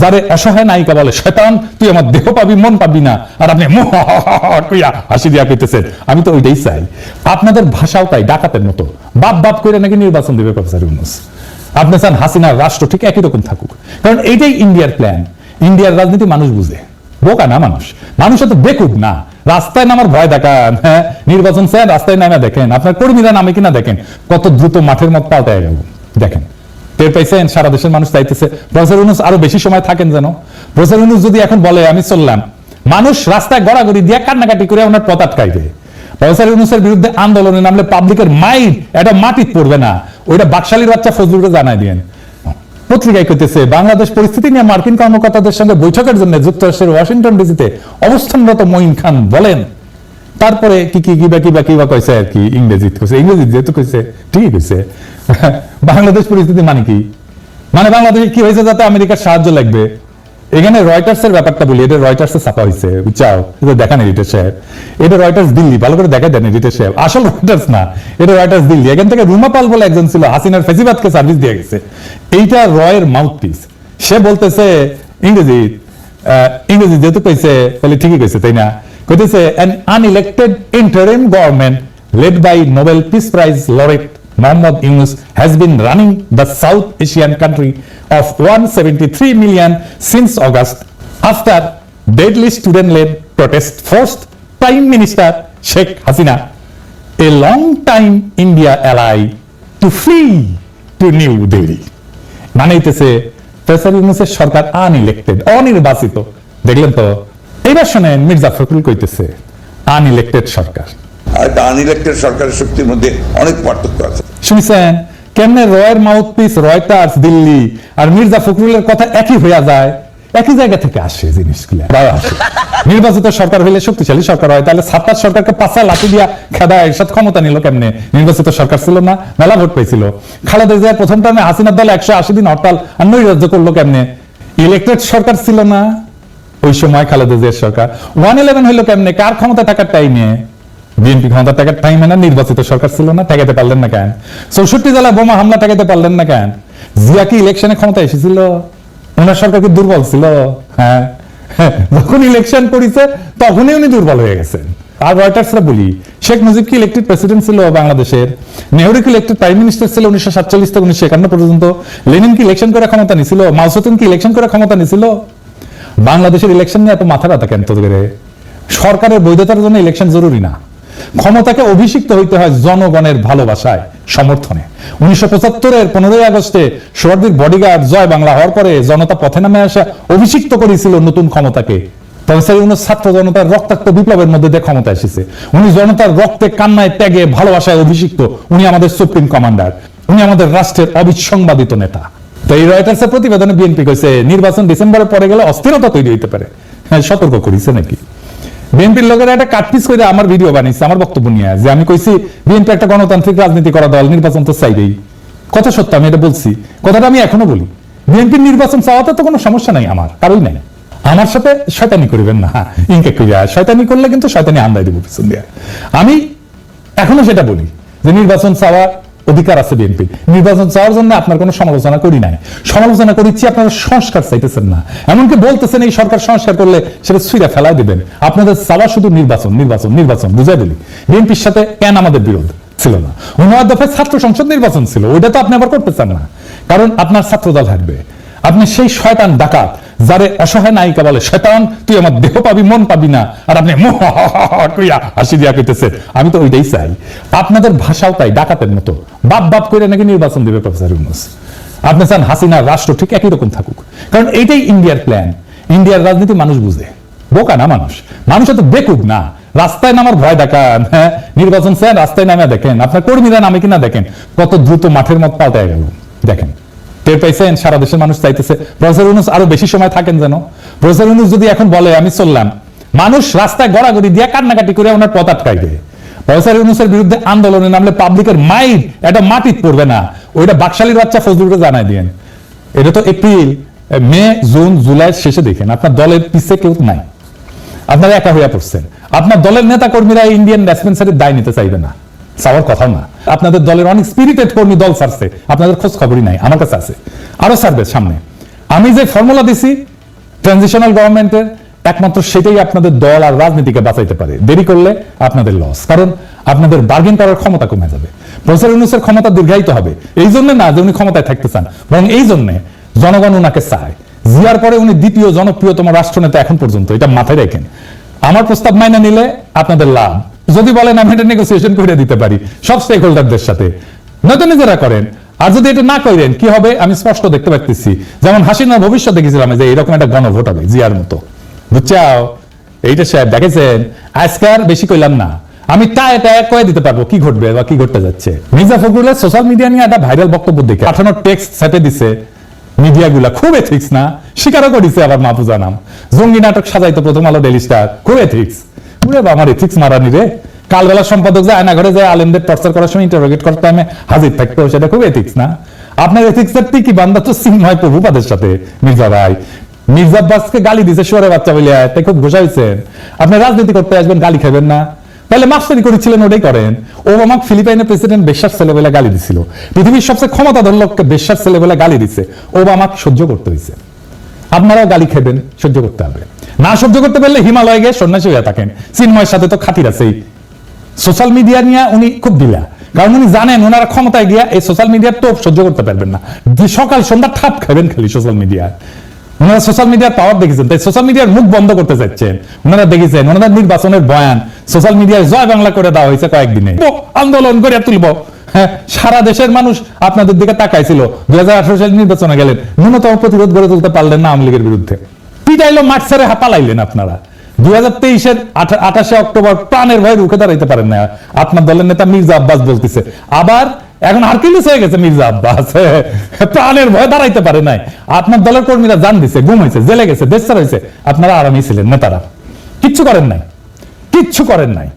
যারে অসহায় নায়িকা বলে, শয়তান, তুই আমার দেহ পাবি, মন পাবি না। আর আপনি কইয়া হাসি দিয়া কইতেছেন। আমি তো ওইটাই চাই। আপনাদের ভাষাও তাই, ডাকাতের মতো। বাপ বাপ করে নাকি নির্বাচন দেবে প্রফেসর ইউনুস। আপনি চান হাসিনার রাষ্ট্র ঠিক একই রকম থাকুক। কারণ এইটাই ইন্ডিয়ার প্ল্যান ইন্ডিয়ার রাজনীতি মানুষ বুঝে। বোকা না মানুষ। মানুষ তো বেকুব না। রাস্তায় নামার ভয় দেখান হ্যাঁ? নির্বাচন চায়, রাস্তায় নামে দেখেন। আপনার কর্মীরা নামে কিনা দেখেন। কত দ্রুত মাঠের মত পাল্টায় গেল। দেখেন টের পাইছেন? সারা দেশের মানুষ চাইতেছে। প্রফেসর ইউনুস, আরও বেশি সময় থাকেন যেন। প্রফেসর ইউনুস যদি এখন বলে, আমি চললাম। মানুষ রাস্তায় গড়াগড়ি দিয়ে কান্নাকাটি করে ওনার পথ আটকাইবে। প্রফেসর ইউনুসের বিরুদ্ধে আন্দোলনে নামলে পাবলিকের মাইর এটা মাটিত পড়বে না। ওইটা বাকশালীর বাচ্চা ফজলুরে জানাই দিয়েন। পত্রিকায় কইতেছে, বাংলাদেশ পরিস্থিতি নিয়ে মার্কিন কর্মকর্তাদের সঙ্গে বৈঠকের জন্য যুক্তরাষ্ট্রের ওয়াশিংটন ডিসিতে অবস্থানরত মঈন খান বলেন। তারপরে কি কি কিবা কিবা কিবা কইছে আর কি ইংরেজি কইছে। ইংরেজি যেহেতু কইছে, ঠিকই কইছে। বাংলাদেশ পরিস্থিতি মানে কি? মানে বাংলাদেশে কি হয়েছে যাতে আমেরিকার সাহায্য লাগবে? এখানে রয়টার্স এর ব্যাপারটা বলি, এটা রয়টার্স এ ছাপা হয়েছে। বুঝছাও? এটা দেখান এডিটর সাহেব। এটা রয়টার্স দিল্লি, ভালো করে দেখা দেন এডিটর সাহেব। আসল রয়টার্স না, এটা রয়টার্স দিল্লি। এখান থেকে রুমা পাল বলে একজন ছিল, হাসিনার ফেসিবাদকে সার্ভিস দিয়ে গেছে। এইটা রয়ের মাউথপিস সে বলতেছে, ইংরেজি ইংরেজি যেহেতু কইছে, তাহলে ঠিকই কইছে, তাই না? কইতেছে, an unelected interim government led by Nobel Peace Prize laureate Mohammad Yunus has been running the South Asian country of 173 million since August after deadly student-led protest forced Prime Minister Sheikh Hasina, a long-time India ally, to flee to New Delhi. মানে হইতেছে professor ইউনুসের সরকার unelected অনির্বাচিত দেখলেন তো এইবার শোনেন মির্জা ফখরুল কইতেছে আনইলেক্টেড সরকার আর আনইলেক্টেড সরকারের শক্তির মধ্যে অনেক পার্থক্য আছে। শুনছেন? কেমনে রয়ের মাউথপিস রয়টার্স, দিল্লি আর মির্জা ফখরুলের কথা একই হইয়া যায়, একই জায়গা থেকে আসে জিনিসগুলো। নির্বাচিত সরকার হইলে শক্তিশালী সরকার হয়, তাহলে সরকারকে পাঁচা লাঠি দিয়া খেদা ক্ষমতা নিল কেমনে? নির্বাচিত সরকার ছিল না, মেলা ভোট পেয়েছিল। খালেদা জিয়া প্রথম হাসিনার দল একশো আশি দিন হরতাল আর নৈরাজ্য করল কেমনে? ইলেকটেড সরকার ছিল না, ওই সময় খালেদা জিয়ার সরকার। ওয়ান ইলেভেন হইল কেমনে? কার ক্ষমতা থাকার টাইমে বিএনপি ক্ষমতা টাকার টাইমে না নির্বাচিত সরকার ছিল না ঠেকাতে পারলেন না কেন? চৌষট্টি জেলায় বোমা হামলা ঠেকাতে পারলেন না কেন? জিয়া কি ইলেকশনে ক্ষমতা এসেছিল? ওনার সরকার কি দুর্বল ছিল? হ্যাঁ। হ্যাঁ, যখন ইলেকশন করেছে তখনই উনি দুর্বল হয়ে গেছেন। আর রয়টার্সরা বলি শেখ মুজিব কি ইলেকটেড প্রেসিডেন্ট ছিল বাংলাদেশের? নেহরু কি ইলেকটেড প্রাইম মিনিস্টার ছিল উনিশশো সাতচল্লিশ থেকে উনিশশো একান্ন পর্যন্ত? লেনিন কি ইলেকশন করে ক্ষমতা নিছিল? মাউসুদ্দিন কি ইলেকশন করার ক্ষমতা নিছিল? বাংলাদেশের ইলেকশন নিয়ে এত মাথা ব্যথা কেন তোদের সরকারের বৈধতার জন্য ইলেকশন জরুরি না। ক্ষমতাকে অভিষিক্ত হইতে হয় জনগণের ভালোবাসায়, সমর্থনে। উনিশশো পঁচাত্তরের পনেরোই আগস্টে সোহার্দির বডিগার্ড জয় বাংলা হওয়ার পরে জনতা পথে নামে আসা, অভিষিক্ত করেছিল নতুন ক্ষমতাকে। প্রফেসর ইউনুস ছাত্র জনতার রক্তাক্ত বিপ্লবের মধ্যে দিয়ে ক্ষমতা এসেছে। উনি জনতার রক্তে, কান্নায়, ত্যাগে, ভালোবাসায় অভিষিক্ত। উনি আমাদের সুপ্রিম কমান্ডার উনি আমাদের রাষ্ট্রের অবিসংবাদিত নেতা। তো এই রয়টার্সের প্রতিবেদনে বিএনপি কইছে, নির্বাচন ডিসেম্বরে পরে গেলে অস্থিরতা তৈরি হইতে পারে। হ্যাঁ সতর্ক করিছে নাকি? বিএনপির লোকেরা একটা কাটপিস করে আমার ভিডিও বানিয়েছে আমার বক্তব্য নিয়ে যে আমি কইছি, বিএনপি একটা গণতান্ত্রিক রাজনীতি করা দল, নির্বাচন তো চাইবেই। কথা সত্য, আমি এটা বলছি। কথাটা আমি এখনও বলি। বিএনপির নির্বাচন চাওয়াতে তো কোনো সমস্যা নাই আমার, কারোই নাই। আমার সাথে শয়তানি করিবেন না, ইনকে কইয়া শয়তানি করলে কিন্তু শয়তানি আন্দাই দেবো পিছন দিয়া। আমি এখনও সেটা বলি, যে নির্বাচন চাওয়ার অধিকার আছে বিএনপি। নির্বাচন চাওয়ার জন্য আপনার কোনো সমালোচনা করি নাই। সমালোচনা করিচ্ছি, আপনারা সংস্কার চাইতেছেন না। এমনকি বলতেছেন, এই সরকার সংস্কার করলে সেটা সুইরা ফেলাই দিবেন। আপনাদের চাওয়া শুধু নির্বাচন নির্বাচন নির্বাচন, বুঝাই বলি বিএনপির সাথে কেন আমাদের বিরোধ ছিল না? উন্নয়ন দফায় ছাত্র সংসদ নির্বাচন ছিল, ওইটা তো আপনি আবার করতে চান না। কারণ আপনার ছাত্রদল থাকবে আপনি সেই শয়তান ডাকাত যারে অসহায় নায়িকা বলে, শয়তান, তুই আমার দেহ পাবি, মন পাবি না। আর আপনি কইয়া হাসি দিয়া কইতেছে। আমি তো ওইটাই চাই। আপনাদের ভাষাও তাই, ডাকাতের মতো। বাপ বাপ করে নাকি নির্বাচন দেবে প্রফেসর ইউনুস। আপনি চান হাসিনার রাষ্ট্র ঠিক একই রকম থাকুক। কারণ এইটাই ইন্ডিয়ার প্ল্যান ইন্ডিয়ার রাজনীতি মানুষ বুঝে। বোকা না মানুষ। মানুষ তো বেকুব না। রাস্তায় নামার ভয় দেখান হ্যাঁ? নির্বাচন স্যার রাস্তায় নামে দেখেন। আপনার কর্মীরা নামে কিনা দেখেন। কত দ্রুত মাঠের মত পাল্টায় গেল। দেখেন। টের পাইছেন? সারা দেশের মানুষ চাইতেছে। প্রফেসর ইউনুস, আরও বেশি সময় থাকেন যেন। প্রফেসর ইউনুস যদি এখন বলে, আমি চললাম। মানুষ রাস্তায় গড়াগড়ি দিয়ে কান্নাকাটি করে ওনার পথ আটকাইবে। প্রফেসর ইউনুসের বিরুদ্ধে আন্দোলনে নামলে পাবলিকের মাইর এটা মাটিত পড়বে না। ওইটা বাকশালীর বাচ্চা ফজলুরে জানাই দিয়েন। এটা তো এপ্রিল, মে, জুন, জুলাই শেষে দেখেন। আপনার দলের পিছে কেউ নাই। আপনারা একা হইয়া পড়ছেন। আপনার দলের নেতা কর্মীরা ইন্ডিয়ান ডিসপেন্সারির দায় নিতে চাইবে না। চাওয়ার কথা না। আপনাদের দলের অনেক স্পিরিটেড কর্মী দল ছাড়ছে। আপনাদের খোঁজ খবরই নাই, আমার কাছে আছে। আরও ছাড়বে সামনে। আমি যে ফর্মুলা দিছি ট্রানজিশনাল গভর্নমেন্টের একমাত্র সেটাই আপনাদের দল আর রাজনীতিকে বাঁচাইতে পারে। দেরি করলে আপনাদের লস কারণ আপনাদের বার্গেন করার ক্ষমতা কমে যাবে। প্রফেসর ইউনুসের ক্ষমতা দীর্ঘায়িত হবে। এই জন্য না যে উনি ক্ষমতায় থাকতে চান, বরং এই জন্য জনগণ ওনাকে চায়। জিয়ার পরে উনি দ্বিতীয় জনপ্রিয়তম রাষ্ট্রনেতা এখন পর্যন্ত, এটা মাথায় রাখেন। আমার প্রস্তাব মাইনে নিলে আপনাদের লাভ। যদি বলেন, আমি এটা নেগোসিয়েশন করে দিতে পারি সব স্টেক হোল্ডারদের সাথে। নয়তো নিজেরা করেন। আর যদি এটা না করেন কি হবে? আমি স্পষ্ট দেখতে পাচ্ছি যেমন হাসিনার ভবিষ্যৎ দেখেছিলাম যে এরকম একটা গণভোট হবে জিয়ার মতো। বুঝছাও? এইটা সাহেব দেখেছেন? আজকার বেশি কইলাম না। আমি তা এটা কয়ে দিতে পারব, কি ঘটবে বা কি ঘটতে যাচ্ছে? মির্জা ফখরুলের সোশ্যাল মিডিয়া নিয়ে একটা ভাইরাল বক্তব্য দেখে পাঠানো টেক্সট সেটে দিছে। মিডিয়াগুলা খুব এথিক্স না? স্বীকারও করেছে আবার মাহফুজা নাম। জঙ্গি নাটক সাজাইতো প্রথম আলো ডেলি স্টার খুব এথিক্স বাবা, আমার এথিক্স মারানি রে। কালবেলা সম্পাদক যায় আয়না ঘরে যায় আলেমদের টর্চার করার সময় ইন্টারোগেট করতে আমি হাজির থাকতো সেটা খুব এথিক্স না? আপনার এথিক্স এর কি বান্দা তো সিংহয় প্রভুপাদের সাথে মির্জা ভাই। মির্জা আব্বাসকে গালি দিছে সোরে বাচ্চা বলে তাই খুব ঘোষাইছেন আপনি রাজনীতি করতে আসবেন গালি খাবেন না। তাহলে মাস্টারি করেছিলেন ওটাই করেন। ওবামা ফিলিপাইনের প্রেসিডেন্ট বেশ্যার ছেলে বলে গালি দিছিল। পৃথিবীর সবচেয়ে ক্ষমতাধর লোককে বেশ্যার ছেলে বলে গালি দিছে। ওবামাকে সহ্য করতে হয়েছে আপনারাও গালি খাবেন, সহ্য করতে হবে। না সহ্য করতে পারলে হিমালয়ে গিয়ে সন্ন্যাসী হয়ে থাকেন। চিন্ময়ের সাথে তো খাতির আছেই। সোশ্যাল মিডিয়া নিয়ে উনি খুব দিলা কারণ উনি জানেন ওনারা ক্ষমতায় গিয়া এই সোশ্যাল মিডিয়ার তো সহ্য করতে পারবেন না। সকাল সন্ধ্যা ঠাপ খাবেন খালি সোশ্যাল মিডিয়া। ওনারা সোশ্যাল মিডিয়ার পাওয়ার দেখেছেন, তাই সোশ্যাল মিডিয়ার মুখ বন্ধ করতে চাচ্ছেন। ওনারা দেখেছেন ওনাদের নির্বাচনের বয়ান সোশ্যাল মিডিয়ায় জয় বাংলা করে দেওয়া হয়েছে কয়েকদিনে। আন্দোলন করে তুলব। সারা দেশের মানুষ আপনাদের দিকে তাকাইছিল। দুই সালের নির্বাচনে গেলেন। ন্যূনতম প্রতিরোধ গড়ে তুলতে পারলেন না আওয়ামী লীগের বিরুদ্ধে। পিটাইলো মাঠ ছেড়ে হাঁপালাইলেন আপনারা। দুই হাজার তেইশের আঠাশে অক্টোবর প্রাণের ভয় রুখে দাঁড়াইতে পারেন না। আপনার দলের নেতা মির্জা আব্বাস বলতেছে, আবার এখন হারকিলিস হয়ে গেছে মির্জা আব্বাস। প্রাণের ভয় দাঁড়াইতে পারে নাই। আপনার দলের কর্মীরা জান দিছে গুম হয়েছে জেলে গেছে দেশ হয়েছে আপনারা আরামই ছিলেন নেতারা। কিচ্ছু করেন নাই। কিচ্ছু করেন নাই।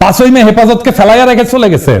পাঁচই মে হেফাজতকে ফেলাইয়া রেখে চলে গেছেন।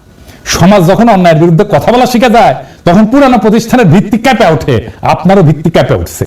সমাজ যখন অন্যায়ের বিরুদ্ধে কথা বলা শিখে যায়, তখন পুরানো প্রতিষ্ঠানের ভিত্তি ক্যাপে ওঠে। আপনারও ভিত্তি ক্যাপে উঠছে।